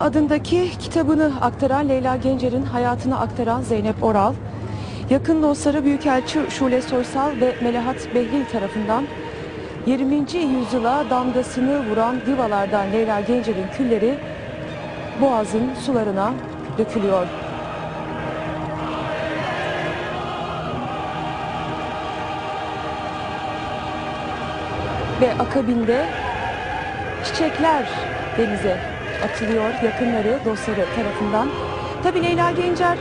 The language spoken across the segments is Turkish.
adındaki kitabını aktaran Leyla Gencer'in hayatını aktaran Zeynep Oral, yakın dostları Büyükelçi Şule Soysal ve Melahat Behlil tarafından 20. yüzyıla damgasını vuran divalardan Leyla Gencer'in külleri Boğaz'ın sularına dökülüyor. Ve akabinde çiçekler denize atılıyor yakınları, dostları tarafından. Tabii Leyla Gencer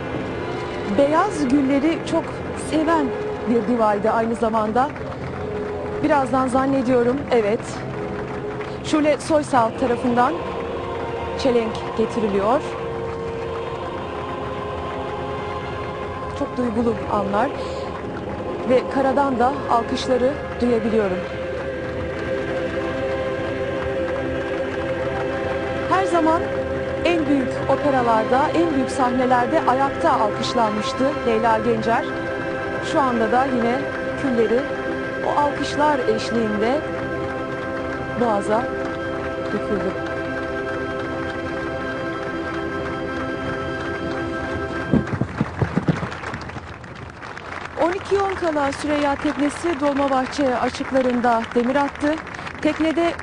beyaz gülleri çok seven bir divaydı aynı zamanda. Birazdan zannediyorum evet. Şule Soysal tarafından çelenk getiriliyor. Çok duygulu anlar ve karadan da alkışları duyabiliyorum. Her zaman en büyük operalarda, en büyük sahnelerde ayakta alkışlanmıştı Leyla Gencer. Şu anda da yine külleri o alkışlar eşliğinde boğaza döküldü. ...12 kala Süreyya Teknesi Dolmabahçe açıklarında demir attı. Teknede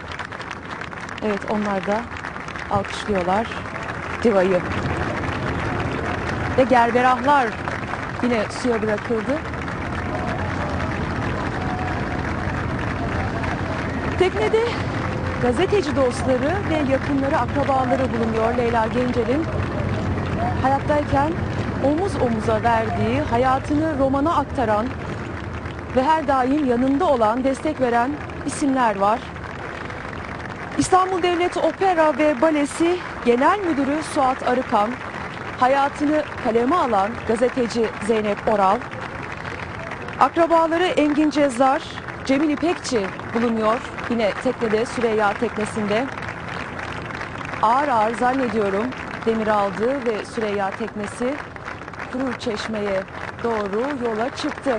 Evet onlar da alkışlıyorlar divayı. Ve gerberahlar yine suya bırakıldı. Teknede gazeteci dostları ve yakınları, akrabaları bulunuyor Leyla Gencer'in. Hayattayken omuz omuza verdiği, hayatını romana aktaran ve her daim yanında olan, destek veren isimler var. İstanbul Devlet Opera ve Balesi Genel Müdürü Suat Arıkan, hayatını kaleme alan gazeteci Zeynep Oral, akrabaları Engin Cezzar, Cemil İpekçi bulunuyor yine teknede Süreyya teknesinde. Ağır ağır zannediyorum demir aldı ve Süreyya teknesi Kuru Çeşme'ye doğru yola çıktı.